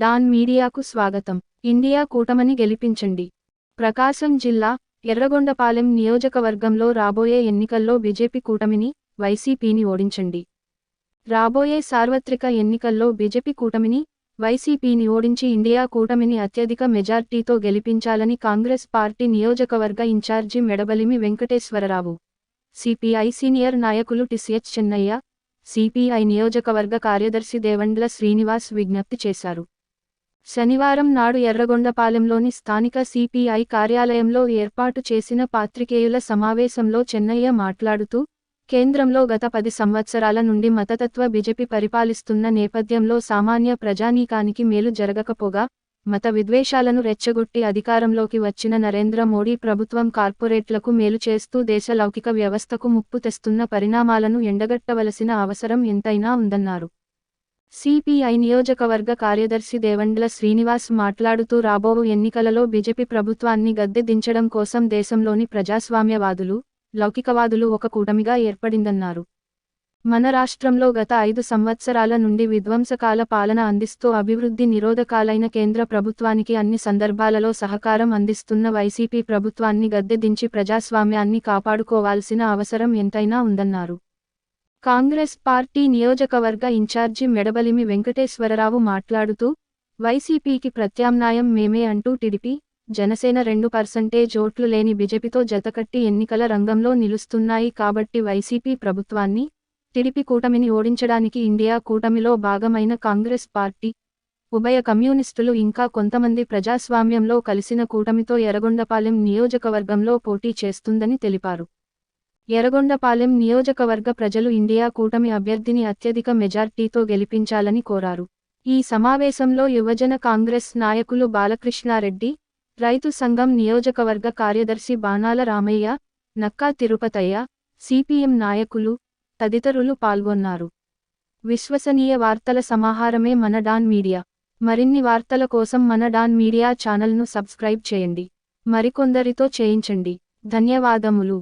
Don మీడియాకు స్వాగతం. India కూటమని గెలిపించండి. ప్రకాశం జిల్లా ఎర్రగొండపాలెం నియోజకవర్గంలో రాబోయే ఎన్నికల్లో బీజేపీ కూటమిని వైసీపీని ఓడించండి. రాబోయే సార్వత్రిక ఎన్నికల్లో బీజేపీ కూటమిని వైసీపీని ఓడించి ఇండియా కూటమిని అత్యధిక మెజార్టీతో గెలిపించాలని కాంగ్రెస్ పార్టీ నియోజకవర్గ incharge Medabalimi Venkateswararao CPI senior నాయకులు టిసిహెచ్ చెన్నయ్య సిపిఐ నియోజకవర్గ కార్యదర్శి దేవండ్ల శ్రీనివాస్ విజ్ఞప్తి చేశారు. శనివారం నాడు ఎర్రగొండపాలెంలోని స్థానిక సిపిఐ కార్యాలయంలో ఏర్పాటు చేసిన పాత్రికేయుల సమావేశంలో చెన్నయ్య మాట్లాడుతూ కేంద్రంలో గత పది సంవత్సరాల నుండి మతతత్వ బీజేపీ పరిపాలిస్తున్న నేపథ్యంలో సామాన్య ప్రజానీకానికి మేలు జరగకపోగా మత విద్వేషాలను రెచ్చగొట్టి అధికారంలోకి వచ్చిన నరేంద్ర మోడీ ప్రభుత్వం కార్పొరేట్లకు మేలు చేస్తూ దేశ లౌకిక వ్యవస్థకు ముప్పు తెస్తున్న పరిణామాలను ఎండగట్టవలసిన అవసరం ఎంతైనా ఉందన్నారు. సిపిఐ నియోజకవర్గ కార్యదర్శి దేవండ్ల శ్రీనివాస్ మాట్లాడుతూ రాబోవు ఎన్నికలలో బీజేపీ ప్రభుత్వాన్ని గద్దె దించడం కోసం దేశంలోని ప్రజాస్వామ్యవాదులు లౌకికవాదులు ఒక కూటమిగా ఏర్పడిందన్నారు. మన రాష్ట్రంలో గత ఐదు సంవత్సరాల నుండి విధ్వంసకాల పాలన అందిస్తూ అభివృద్ధి నిరోధకాలైన కేంద్ర ప్రభుత్వానికి అన్ని సందర్భాలలో సహకారం అందిస్తున్న వైసీపీ ప్రభుత్వాన్ని గద్దె దించి ప్రజాస్వామ్యాన్ని కాపాడుకోవాల్సిన అవసరం ఎంతైనా ఉందన్నారు. కాంగ్రెస్ పార్టీ నియోజకవర్గ ఇన్ఛార్జి మెడబలిమి వెంకటేశ్వరరావు మాట్లాడుతూ వైసీపీకి ప్రత్యామ్నాయం మేమే అంటూ టిడిపి జనసేన రెండు పర్సంటేజ్ ఓట్లు లేని బీజేపీతో జతకట్టి ఎన్నికల రంగంలో నిలుస్తున్నాయి కాబట్టి వైసీపీ ప్రభుత్వాన్ని టిడిపి కూటమిని ఓడించడానికి ఇండియా కూటమిలో భాగమైన కాంగ్రెస్ పార్టీ ఉభయ కమ్యూనిస్టులు ఇంకా కొంతమంది ప్రజాస్వామ్యంలో కలిసిన కూటమితో ఎర్రగొండపాలెం నియోజకవర్గంలో పోటీ చేస్తుందని తెలిపారు. ఎర్రగొండపాలెం నియోజకవర్గ ప్రజలు ఇండియా కూటమి అభ్యర్థిని అత్యధిక మెజార్టీతో గెలిపించాలని కోరారు. ఈ సమావేశంలో యువజన కాంగ్రెస్ నాయకులు బాలకృష్ణారెడ్డి రైతు సంఘం నియోజకవర్గ కార్యదర్శి బాణాల రామయ్య నక్కా తిరుపతయ్య సిపిఎం నాయకులు తదితరులు పాల్గొన్నారు. విశ్వసనీయ వార్తల సమాహారమే మన డాన్ మీడియా. మరిన్ని వార్తల కోసం మన డాన్ మీడియా ఛానల్ను సబ్స్క్రైబ్ చేయండి. మరికొందరితో చేయించండి. ధన్యవాదములు.